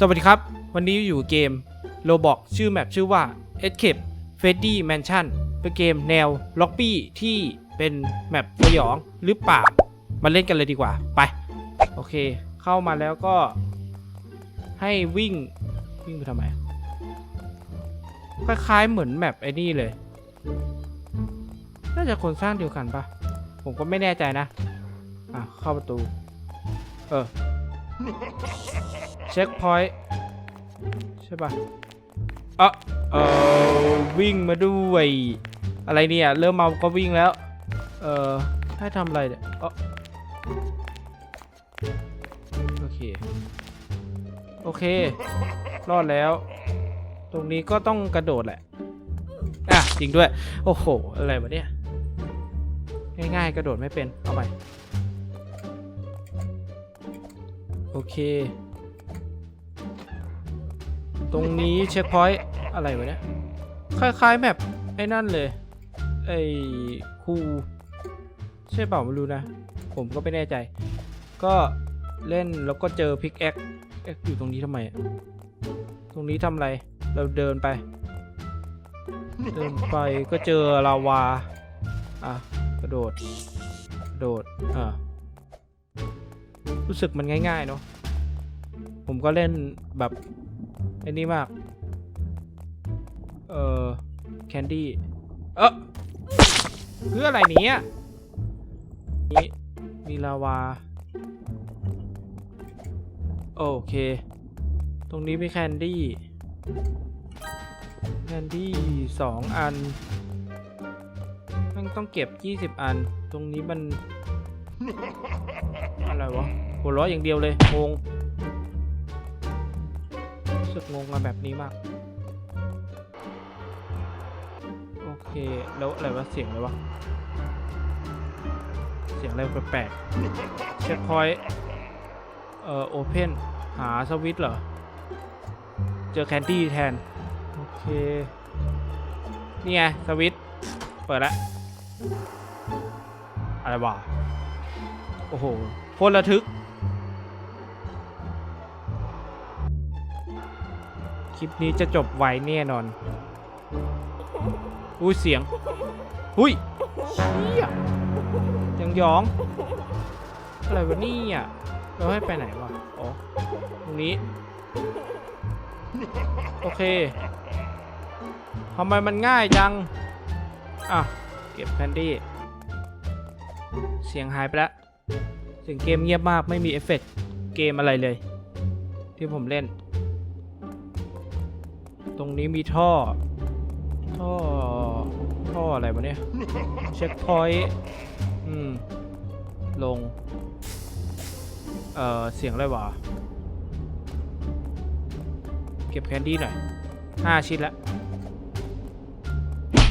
สวัสดีครับ วันนี้อยู่เกมโ o บอกชื่อแมปชื่อว่า Escape Freddy Mansion เป็นเกมแนวล็อบบี้ที่เป็นแมปสยองหรือเปล่ามาเล่นกันเลยดีกว่า ไป โอเค เข้ามาแล้วก็ ให้วิ่ง วิ่งไปทำไม คล้ายๆเหมือนแมปไอ้นี่เลย น่าจะคนสร้างเดียวกันปะผมก็ไม่แน่ใจนะ อะ เข้าประตู เออ เช็คพอยต์ใช่ปะเออเออวิ่งมาด้วย อะไรเนี่ย เริ่มเมาก็วิ่งแล้ว เออให้ทำอะไรเนี่ยเออโอเค โอเค รอดแล้ว ตรงนี้ก็ต้องกระโดดแหละ อะ จริงด้วย โอ้โห อะไรวะเนี่ย ง่ายๆ กระโดดไม่เป็น เอาใหม่ โอเค ตรงนี้เช็คพอยต์อะไรวะเนี่ย คล้ายๆแบบไอ้นั่นเลย ไอ้คูใช่เปล่าไม่รู้นะ ผมก็ไม่แน่ใจ ก็เล่นแล้วก็เจอพิกแอคแอคอยู่ตรงนี้ทำไม ตรงนี้ทำอะไร เราเดินไป เดินไปก็เจอลาวา อะ กระโดด กระโดด อ่ารู้สึกมันง่ายๆเนาะผมก็เล่นแบบ อ้นี่มาก เอ่อแคนดี้ เออเพื่ออะไรเนี้ยนี่มีลาวา โอเค ตรงนี้มีแคนดี้ แคนดี้สองอันมันต้องเก็บ 20 อัน ตรงนี้มัน อะไรวะ หัวเราะอย่างเดียวเลยงง สึกงงมาแบบนี้มาก โอเค แล้วอะไรวะเสียงอะไรวะ เสียงอะไรแปลกๆเช็คพอยต์เอ่อโอเพนหาสวิตเหรอ เจอแคนดี้แทน โอเค นี่ไง สวิตเปิดแล้วอะไรวะ โอ้โหโคตรระทึก คลิปนี้จะจบไวแน่นอน อุ้ยเสียง อุ้ยเชี่ยยังยอง อะไรวะนี่อะ เราให้ไปไหนวะอ๋อตรงนี้ โอเคทำไมมันง่ายจัง อะ เก็บแคนดี้ เสียงหายไปแล้วเสียงเกมเงียบมากไม่มีเอฟเฟกต์เกมอะไรเลย ที่ผมเล่น ตรงนี้มีท่อ ท่อ ท่ออะไรวะเนี่ย เช็คพอยต์อืม ลง เอ่อ เสียงอะไรวะ เก็บแคนดี้หน่อยห้าชิ้นละ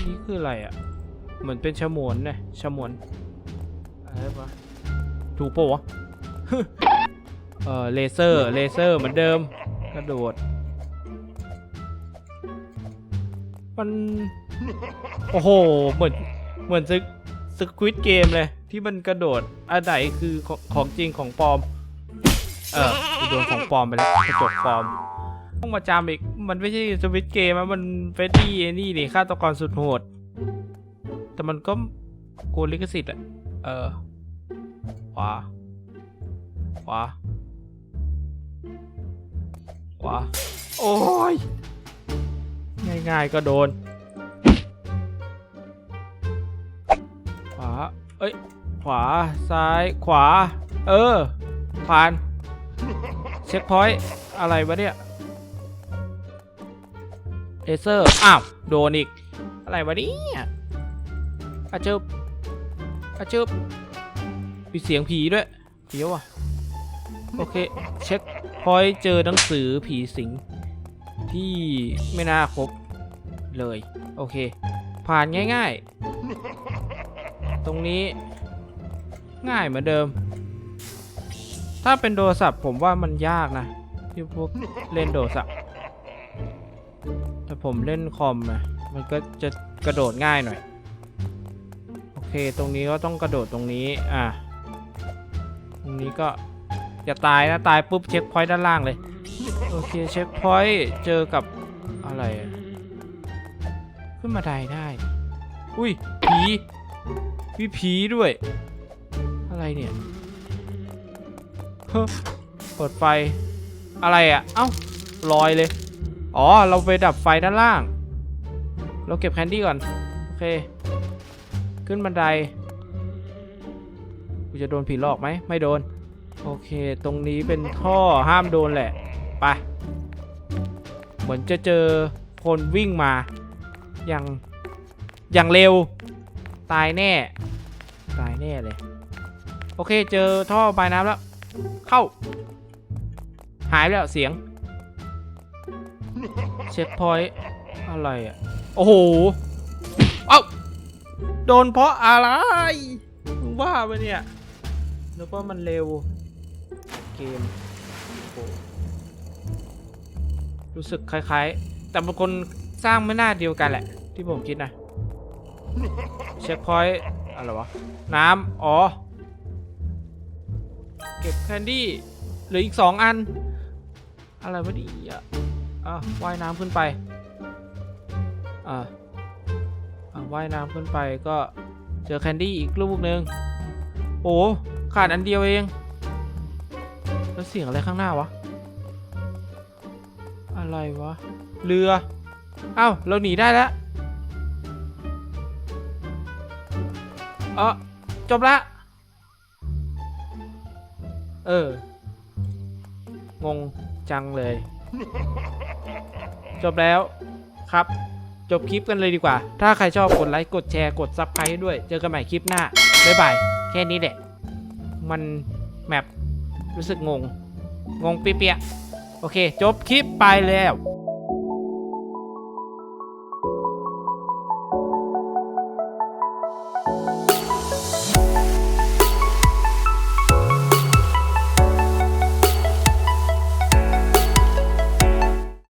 นี่คืออะไรอะ่ะ เหมือนเป็นฉมวนนะฉมวน อะไรวะ ถูกปะวะเออเลเซอร์ เลเซอร์เหมือนเดิม กระโดด มัน โอ้โห เหมือน เหมือนซึสควิตเกมเลย ที่มันกระโดด อันไหนคือของของจริงของปลอม เออกูโดนของปลอมไปแล้วกระจกปลอม ต้องมาจำอีก มันไม่ใช่สวิตเกมมันเฟดดี้ไอ้นี่นี่ฆาตกรสุดโหด แต่มันก็โกนลิขสิทธิ์อะเออขวาขวาขวาโอ้ย ง่ายๆก็โดนขวาเอ้ย ขวา ซ้าย ขวา เออ ผ่าน เช็คพอยต์อะไรวะเนี่ยเลเซอร์ อ้าว โดนอีก อะไรวะเนี่ยอาเจิบอาเจิบมีเสียงผีด้วยเดี๋ยวอะ โอเค เช็คพอยต์เจอหนังสือผีสิงที่ไม่น่าครบ เลย โอเค ผ่านง่าย ๆ ตรงนี้ง่ายเหมือนเดิม ถ้าเป็นโทรศัพท์ผมว่ามันยากนะที่พวกเล่นโทรศัพท์แต่ผมเล่นคอมนะมันก็จะกระโดดง่ายหน่อย โอเค ตรงนี้ก็ต้องกระโดดตรงนี้ อะ ตรงนี้ก็อย่าตายนะ ตายปุ๊บเช็คพอยต์ด้านล่างเลย โอเค เช็คพอยต์เจอกับอะไรอะ ขึ้นมาได้ได้ อุ้ยผีมีผีด้วย อะไรเนี่ยเฮ้อเปิดไฟ อะไรอะ่ะ เอ้าลอยเลย อ๋อ เราไปดับไฟด้านล่าง เราเก็บแคนดี้ก่อน โอเค ขึ้นบันได กูจะโดนผีหลอกไหม ไม่โดน โอเค ตรงนี้เป็นท่อห้ามโดนแหละ ไป เหมือนจะเจอคนวิ่งมา อย่างอย่างเร็ว ตายแน่ ตายแน่เลย โอเคเจอท่อปลายน้ำแล้ว เข้า หายไปแล้วเสียง เช็คพอยต์อะไรอะ โอ้โห เอ้า โดนเพราะอะไรมึงว่าไปเนี่ยนึกว่ามันเร็ว เกมรู้สึกคล้ายๆ แต่บางคน สร้างไม่น่าเดียวกันแหละ ที่ผมคิดนะเช็คพอยต์อะไรวะ น้ำอ๋อ เก็บแคนดี้เหลืออีกสองอัน อะไรวะดีอะอะว่ายน้ำขึ้นไปอะอะว่ายน้ำขึ้นไปก็เจอแคนดี้อีกลูกหนึ่งโอ้ขาดอันเดียวเอง แล้วเสียงอะไรข้างหน้าวะ อะไรวะ เรือ เอ้าเราหนีได้แล้วเออจบละเออ งงจังเลย จบแล้วครับ จบคลิปกันเลยดีกว่า ถ้าใครชอบกดไลค์ กดแชร์ กดซับสไครต์ด้วย เจอกันใหม่คลิปหน้า บ๊ายบาย แค่นี้แหละ มันแมปรู้สึกงง งงเปียกๆโอเค จบคลิปไปแล้ว